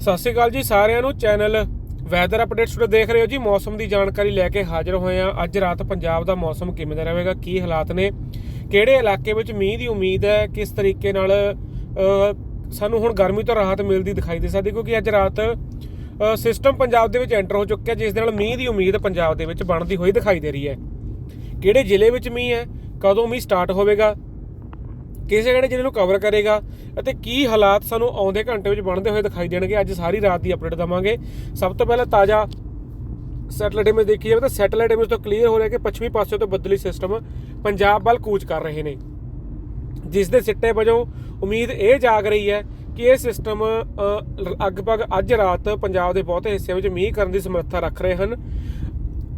ਸਤਿ ਸ਼੍ਰੀ ਅਕਾਲ ਜੀ ਸਾਰਿਆਂ ਨੂੰ। ਚੈਨਲ ਵੈਦਰ ਅਪਡੇਟਸ ਤੋਂ ਦੇਖ ਰਹੇ ਹੋ ਜੀ। ਮੌਸਮ ਦੀ ਜਾਣਕਾਰੀ ਲੈ ਕੇ ਹਾਜ਼ਰ ਹੋਏ ਆ ਅੱਜ ਰਾਤ ਪੰਜਾਬ ਦਾ ਮੌਸਮ ਕਿਵੇਂ ਦਾ ਰਹੇਗਾ, ਕੀ ਹਾਲਾਤ ਨੇ, ਕਿਹੜੇ ਇਲਾਕੇ ਵਿੱਚ ਮੀਂਹ ਦੀ ਉਮੀਦ ਹੈ, ਕਿਸ ਤਰੀਕੇ ਨਾਲ ਸਾਨੂੰ ਹੁਣ ਗਰਮੀ ਤੋਂ ਰਾਹਤ ਮਿਲਦੀ ਦਿਖਾਈ ਦੇ ਸਕਦੀ, ਕਿਉਂਕਿ ਅੱਜ ਰਾਤ ਸਿਸਟਮ ਪੰਜਾਬ ਦੇ ਵਿੱਚ ਐਂਟਰ ਹੋ ਚੁੱਕਿਆ, ਜਿਸ ਦੇ ਨਾਲ ਮੀਂਹ ਦੀ ਉਮੀਦ ਪੰਜਾਬ ਦੇ ਵਿੱਚ ਬਣਦੀ ਹੋਈ ਦਿਖਾਈ ਦੇ ਰਹੀ ਹੈ। ਕਿਹੜੇ ਜ਼ਿਲ੍ਹੇ ਵਿੱਚ ਮੀਂਹ ਹੈ, ਕਦੋਂ ਮੀਂਹ ਸਟਾਰਟ ਹੋਵੇਗਾ ਕਿਸੇ ਕਿਹੜੇ ਜ਼ਿਲ੍ਹੇ ਨੂੰ ਕਵਰ ਕਰੇਗਾ ਅਤੇ ਕੀ ਹਾਲਾਤ ਸਾਨੂੰ ਆਉਂਦੇ ਘੰਟੇ ਵਿੱਚ ਬਣਦੇ ਹੋਏ ਦਿਖਾਈ ਦੇਣਗੇ, ਅੱਜ ਸਾਰੀ ਰਾਤ ਦੀ ਅਪਡੇਟ ਦਵਾਂਗੇ। ਸਭ ਤੋਂ ਪਹਿਲਾਂ ਤਾਜ਼ਾ ਸੈਟਲਾਈਟ ਇਮੇਜ ਦੇਖੀ ਜਾਵੇ ਤਾਂ ਸੈਟਲਾਈਟ ਇਮੇਜ ਤੋਂ ਕਲੀਅਰ ਹੋ ਰਿਹਾ ਕਿ ਪੱਛਮੀ ਪਾਸੇ ਤੋਂ ਬੱਦਲੀ ਸਿਸਟਮ ਪੰਜਾਬ ਵੱਲ ਕੂਚ ਕਰ ਰਹੇ ਨੇ। ਜਿਸ ਦੇ ਸਿੱਟੇ ਵਜੋਂ ਉਮੀਦ ਇਹ ਜਾਗ ਰਹੀ ਹੈ ਕਿ ਇਹ ਸਿਸਟਮ ਲਗਭਗ ਅੱਜ ਰਾਤ ਪੰਜਾਬ ਦੇ ਬਹੁਤੇ ਹਿੱਸਿਆਂ ਵਿੱਚ ਮੀਂਹ ਕਰਨ ਦੀ ਸਮਰੱਥਾ ਰੱਖ ਰਹੇ ਹਨ।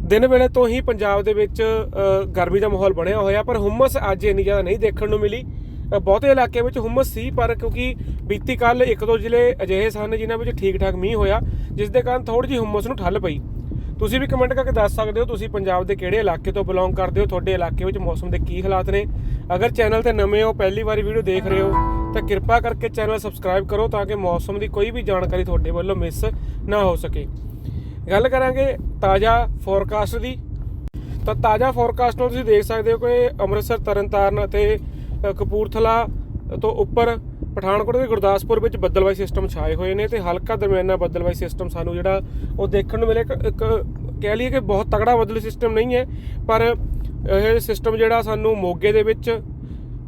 ਦਿਨ ਵੇਲੇ ਤੋਂ ਹੀ ਪੰਜਾਬ ਦੇ ਵਿੱਚ ਗਰਮੀ ਦਾ ਮਾਹੌਲ ਬਣਿਆ ਹੋਇਆ, ਪਰ ਹੁਮਸ ਅੱਜ ਇੰਨੀ ਜ਼ਿਆਦਾ ਨਹੀਂ ਦੇਖਣ ਨੂੰ ਮਿਲੀ। ਬਹੁਤੇ ਇਲਾਕਿਆਂ ਵਿੱਚ ਹੁਮਸ ਸੀ, ਪਰ ਕਿਉਂਕਿ ਬੀਤੀ ਕੱਲ ਇੱਕ ਦੋ ਜ਼ਿਲ੍ਹੇ ਅਜਿਹੇ ਸਨ ਜਿਨ੍ਹਾਂ ਵਿੱਚ ਠੀਕ ਠਾਕ ਮੀਂਹ ਹੋਇਆ, ਜਿਸ ਦੇ ਕਾਰਨ ਥੋੜੀ ਜਿਹੀ ਹੁਮਸ ਨੂੰ ਠੱਲ ਪਈ। ਤੁਸੀਂ ਵੀ ਕਮੈਂਟ ਕਰਕੇ ਦੱਸ ਸਕਦੇ ਹੋ, ਤੁਸੀਂ ਪੰਜਾਬ ਦੇ ਕਿਹੜੇ ਇਲਾਕੇ ਤੋਂ ਬਿਲੋਂਗ ਕਰਦੇ ਹੋ, ਤੁਹਾਡੇ ਇਲਾਕੇ ਵਿੱਚ ਮੌਸਮ ਦੇ ਕੀ ਹਾਲਾਤ ਨੇ? ਅਗਰ ਚੈਨਲ ਤੇ ਨਵੇਂ ਹੋ, ਪਹਿਲੀ ਵਾਰੀ ਵੀਡੀਓ ਦੇਖ ਰਹੇ ਹੋ, ਤਾਂ ਕਿਰਪਾ ਕਰਕੇ ਚੈਨਲ ਸਬਸਕ੍ਰਾਈਬ ਕਰੋ ਤਾਂ ਕਿ ਮੌਸਮ ਦੀ ਕੋਈ ਵੀ ਜਾਣਕਾਰੀ ਤੁਹਾਡੇ ਵੱਲੋਂ ਮਿਸ ਨਾ ਹੋ ਸਕੇ। ਗੱਲ ਕਰਾਂਗੇ ਤਾਜ਼ਾ ਫੋਰਕਾਸਟ ਦੀ। ਤਾਂ ਤਾਜ਼ਾ ਫੋਰਕਾਸਟ ਨੂੰ ਤੁਸੀਂ ਦੇਖ ਸਕਦੇ ਹੋ ਕਿ ਅੰਮ੍ਰਿਤਸਰ, ਤਰਨਤਾਰਨ ਅਤੇ ਕਪੂਰਥਲਾ ਤੋਂ ਉੱਪਰ ਪਠਾਨਕੋਟ ਤੇ ਗੁਰਦਾਸਪੁਰ ਵਿੱਚ ਬੱਦਲਵਾਈ ਸਿਸਟਮ ਛਾਏ ਹੋਏ ਨੇ ਤੇ ਹਲਕਾ ਦਰਮਿਆਨਾ ਬੱਦਲਵਾਈ ਸਿਸਟਮ ਸਾਨੂੰ ਜਿਹੜਾ ਉਹ ਦੇਖਣ ਨੂੰ ਮਿਲੇ ਇੱਕ ਇੱਕ ਕਹਿ ਲਈਏ ਕਿ ਬਹੁਤ ਤਗੜਾ ਬੱਦਲੀ ਸਿਸਟਮ ਨਹੀਂ ਹੈ, ਪਰ ਇਹ ਸਿਸਟਮ ਜਿਹੜਾ ਸਾਨੂੰ ਮੋਗੇ ਦੇ ਵਿੱਚ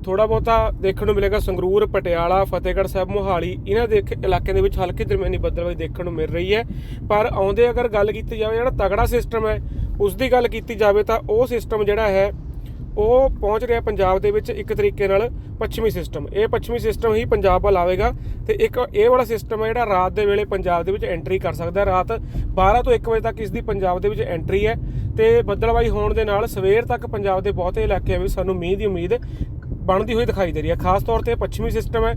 ਥੋੜਾ ਬਹੁਤਾ ਦੇਖਣ ਨੂੰ ਮਿਲੇਗਾ। ਸੰਗਰੂਰ, ਪਟਿਆਲਾ, ਫਤਿਹਗੜ੍ਹ ਸਾਹਿਬ, ਮੋਹਾਲੀ, ਇਹਨਾਂ ਦੇ ਇਲਾਕਿਆਂ ਦੇ ਵਿੱਚ ਹਲਕੀ ਦਰਮਿਆਨੀ ਬੱਦਲਬਾਈ ਦੇਖਣ ਨੂੰ ਮਿਲ ਰਹੀ ਹੈ। ਪਰ ਆਉਂਦੇ ਅਗਰ ਗੱਲ ਕੀਤੀ ਜਾਵੇ, ਜਿਹੜਾ ਤਗੜਾ ਸਿਸਟਮ ਹੈ ਉਸ ਦੀ ਗੱਲ ਕੀਤੀ ਜਾਵੇ ਤਾਂ ਉਹ ਸਿਸਟਮ ਜਿਹੜਾ ਹੈ ਉਹ ਪਹੁੰਚ ਰਿਹਾ ਪੰਜਾਬ ਦੇ ਵਿੱਚ ਇੱਕ ਤਰੀਕੇ ਨਾਲ ਪੱਛਮੀ ਸਿਸਟਮ ਇਹ ਪੱਛਮੀ ਸਿਸਟਮ ਹੀ ਪੰਜਾਬ ਵੱਲ ਆਵੇਗਾ ਤੇ ਇੱਕ ਇਹ ਵਾਲਾ ਸਿਸਟਮ ਹੈ ਜਿਹੜਾ ਰਾਤ ਦੇ ਵੇਲੇ ਪੰਜਾਬ ਦੇ ਵਿੱਚ ਐਂਟਰੀ ਕਰ ਸਕਦਾ ਹੈ। ਰਾਤ 12 ਤੋਂ 1 ਵਜੇ ਤੱਕ ਇਸ ਦੀ ਪੰਜਾਬ ਦੇ ਵਿੱਚ ਐਂਟਰੀ ਹੈ ਤੇ ਬੱਦਲਬਾਈ ਹੋਣ ਦੇ ਨਾਲ ਸਵੇਰ ਤੱਕ ਪੰਜਾਬ ਦੇ ਬਹੁਤੇ ਇਲਾਕਿਆਂ ਵਿੱਚ ਸਾਨੂੰ ਮੀਂਹ ਦੀ ਉਮੀਦ ਬਣਦੀ ਹੋਈ ਦਿਖਾਈ ਦੇ ਰਹੀ ਹੈ। ਖਾਸ ਤੌਰ ਤੇ ਪੱਛਮੀ ਸਿਸਟਮ ਹੈ,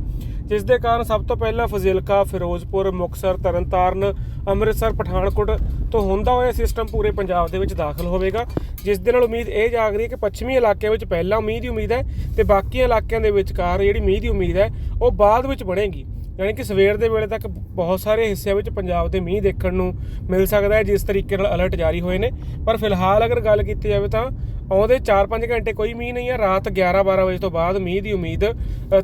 ਜਿਸ ਦੇ ਕਾਰਨ ਸਭ ਤੋਂ ਪਹਿਲਾਂ ਫਜ਼ਿਲਕਾ, ਫਿਰੋਜ਼ਪੁਰ ਮੁਕਸਰ ਤਰਨਤਾਰਨ, ਅੰਮ੍ਰਿਤਸਰ, ਪਠਾਨਕੋਟ ਤੋਂ ਹੁੰਦਾ ਹੋਇਆ ਸਿਸਟਮ ਪੂਰੇ ਪੰਜਾਬ ਦੇ ਵਿੱਚ ਦਾਖਲ ਹੋਵੇਗਾ। ਜਿਸ ਦੇ ਨਾਲ ਉਮੀਦ ਇਹ ਜਾਗ ਰਹੀ ਹੈ ਕਿ ਪੱਛਮੀ ਇਲਾਕਿਆਂ ਵਿੱਚ ਪਹਿਲਾਂ ਮੀਂਹ ਦੀ ਉਮੀਦ ਹੈ ਤੇ ਬਾਕੀ ਇਲਾਕਿਆਂ ਦੇ ਵਿਚਕਾਰ ਜਿਹੜੀ ਮੀਂਹ ਦੀ ਉਮੀਦ ਹੈ, ਉਹ ਬਾਅਦ ਵਿੱਚ ਬਣੇਗੀ। ਯਾਨੀ ਕਿ ਸਵੇਰ ਦੇ ਵੇਲੇ ਤੱਕ ਬਹੁਤ ਸਾਰੇ ਹਿੱਸਿਆਂ ਵਿੱਚ ਪੰਜਾਬ ਦੇ ਮੀਂਹ ਦੇਖਣ ਨੂੰ ਮਿਲ ਸਕਦਾ ਹੈ, ਜਿਸ ਤਰੀਕੇ ਨਾਲ ਅਲਰਟ ਜਾਰੀ ਹੋਏ ਨੇ। ਪਰ ਫਿਲਹਾਲ ਅਗਰ ਗੱਲ ਕੀਤੀ ਜਾਵੇ ਤਾਂ ਆਉਂਦੇ 4-5 ਘੰਟੇ ਕੋਈ ਮੀਂਹ ਨਹੀਂ ਹੈ, ਰਾਤ 11-12 ਵਜੇ ਤੋਂ ਬਾਅਦ ਮੀਂਹ ਦੀ ਉਮੀਦ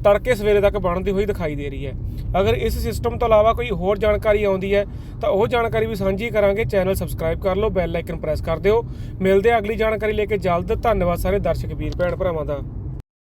ਤੜਕੇ ਸਵੇਰੇ ਤੱਕ ਬਣਦੀ ਹੋਈ ਦਿਖਾਈ ਦੇ ਰਹੀ ਹੈ। ਅਗਰ ਇਸ ਸਿਸਟਮ ਤੋਂ ਇਲਾਵਾ ਕੋਈ ਹੋਰ ਜਾਣਕਾਰੀ ਆਉਂਦੀ ਹੈ, ਤਾਂ ਉਹ ਜਾਣਕਾਰੀ ਵੀ ਸਾਂਝੀ ਕਰਾਂਗੇ। ਚੈਨਲ ਸਬਸਕ੍ਰਾਈਬ ਕਰ ਲਓ ਬੈਲ ਆਈਕਨ ਪ੍ਰੈਸ ਕਰ ਦਿਓ। ਮਿਲਦੇ ਹਾਂ ਅਗਲੀ ਜਾਣਕਾਰੀ ਲੈ ਕੇ ਜਲਦ। ਧੰਨਵਾਦ ਸਾਰੇ ਦਰਸ਼ਕ, ਵੀਰ, ਭੈਣ, ਭਰਾਵਾਂ ਦਾ।